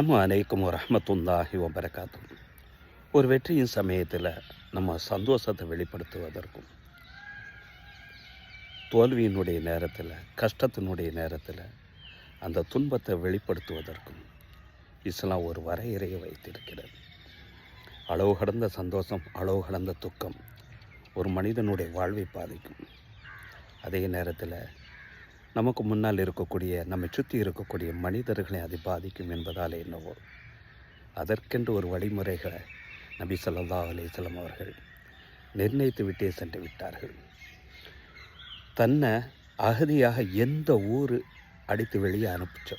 அஸ்ஸலாமு அலைக்கும் வரஹ்மத்துல்லாஹி வபரகாத்தும் ஒரு வெற்றியின் சமயத்தில் நம்ம சந்தோஷத்தை வெளிப்படுத்துவதற்கும் தோல்வியினுடைய நேரத்தில் கஷ்டத்தினுடைய நேரத்தில் அந்த துன்பத்தை வெளிப்படுத்துவதற்கும் இஸ்லாம் ஒரு வரையறையை வைத்திருக்கிறது. அளவு கடந்த சந்தோஷம் அளவு கடந்த துக்கம் ஒரு மனிதனுடைய வாழ்வை பாதிக்கும். அதே நேரத்தில் நமக்கு முன்னால் இருக்கக்கூடிய நம்மை சுற்றி இருக்கக்கூடிய மனிதர்களை அது பாதிக்கும் என்பதால் என்னவோ. அதற்கென்று ஒரு வழிமுறைகளை நபி சொல்லா அலிசலம் அவர்கள் நிர்ணயித்து விட்டே சென்று விட்டார்கள். தன்னை அகதியாக எந்த ஊர் அடித்து வெளியே அனுப்பிச்சோ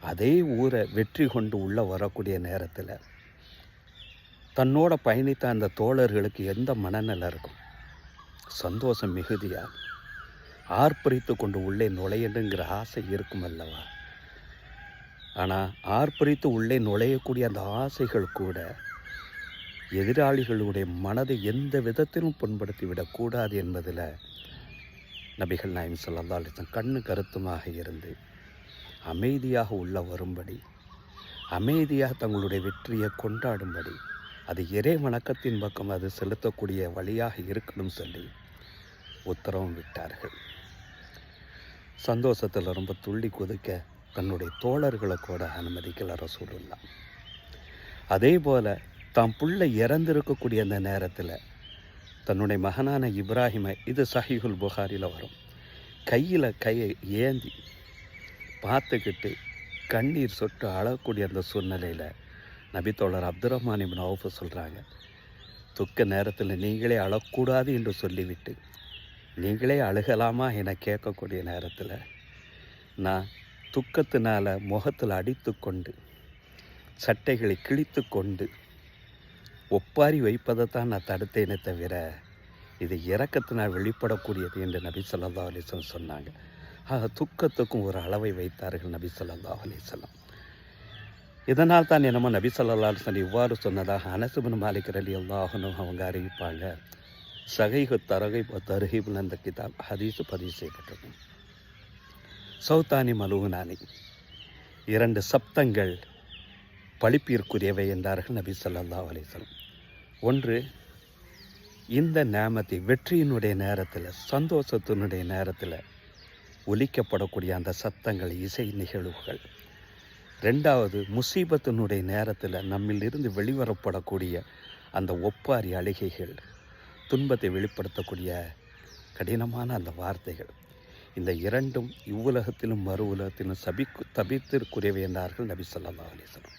அதே ஊரை வெற்றி கொண்டு உள்ளே வரக்கூடிய நேரத்தில் தன்னோட பயணித்த அந்த தோழர்களுக்கு எந்த மனநிலை இருக்கும்? சந்தோஷம் மிகுதியாக ஆர்ப்பரித்து கொண்டு உள்ளே நுழையணுங்கிற ஆசை இருக்கும் அல்லவா? ஆனால் ஆர்ப்பரித்து உள்ளே நுழையக்கூடிய அந்த ஆசைகள் கூட எதிராளிகளுடைய மனதை எந்த விதத்திலும் புண்படுத்தி விடக்கூடாது என்பதில் நபிகள் நாயம் சொல்லல்லா அலிசன் கண்ணு கருத்துமாக இருந்து அமைதியாக உள்ள வரும்படி அமைதியாக தங்களுடைய வெற்றியை கொண்டாடும்படி அது இறை வணக்கத்தின் பக்கம் அது செலுத்தக்கூடிய வழியாக இருக்கணும் சொல்லி உத்தரவும் விட்டார்கள். சந்தோஷத்தில் ரொம்ப துள்ளி குதிக்க தன்னுடைய தோழர்களை கூட அனுமதிக்கல ரசூலுல்லா. அதே போல் தாம் புள்ள இறந்திருக்கக்கூடிய அந்த நேரத்தில் தன்னுடைய மகனான இப்ராஹிமை இது சஹிஹுல் புகாரில் வரும். கையில் கையை ஏந்தி பார்த்துக்கிட்டு கண்ணீர் சொட்டு அழக்கூடிய அந்த சூழ்நிலையில் நபித்தோழர் அப்துல் ரஹ்மான் இப்னு அவுஃப் சொல்கிறாங்க துக்க நேரத்தில் நீங்களே அழக்கூடாது என்று சொல்லிவிட்டு நீங்களே அழுகலாமா என கேட்கக்கூடிய நேரத்தில் நான் துக்கத்தினால் முகத்தில் அடித்து கொண்டு சட்டைகளை கிழித்து கொண்டு ஒப்பாரி வைப்பதைத்தான் நான் தடுத்தேனே தவிர இது இறக்கத்தினால் வெளிப்படக்கூடியது என்று நபி சொல்லா அலிஸ்லம் சொன்னாங்க. ஆக துக்கத்துக்கும் ஒரு அளவை வைத்தார்கள் நபி சொல்லா அலிஸ்லாம் இதனால் தான் என்னமோ நபி சொல்லா அலிஸ்லாம் இவ்வாறு சொன்னதாக அனசுபின் மாலிக் அலி அல்லாஹனும் அவங்க அறிவிப்பாங்க. சகைகு தரகை தருகை அந்த கிதாப். ஹதீஸு பதிவு செய்யப்பட்டது சௌத்தானி மலுகுனானி. இரண்டு சப்தங்கள் பழிப்பிற்குரியவை என்றார்கள் நபி சொல்லல்லா அலிசலம் ஒன்று இந்த நேமத்தை வெற்றியினுடைய நேரத்தில் சந்தோஷத்தினுடைய நேரத்தில் ஒலிக்கப்படக்கூடிய அந்த சத்தங்கள் இசை நிகழ்வுகள். ரெண்டாவது முசீபத்தினுடைய நேரத்தில் நம்மிலிருந்து வெளிவரப்படக்கூடிய அந்த ஒப்பாரி அழுகைகள் துன்பத்தை வெளிப்படுத்தக்கூடிய கடினமான அந்த வார்த்தைகள். இந்த இரண்டும் இவ்வுலகத்திலும் மறு உலகத்திலும் சபிக்கு தபித்திற்குரியவை என்றார்கள் நபி சொல்லா அலிஸ்லாம்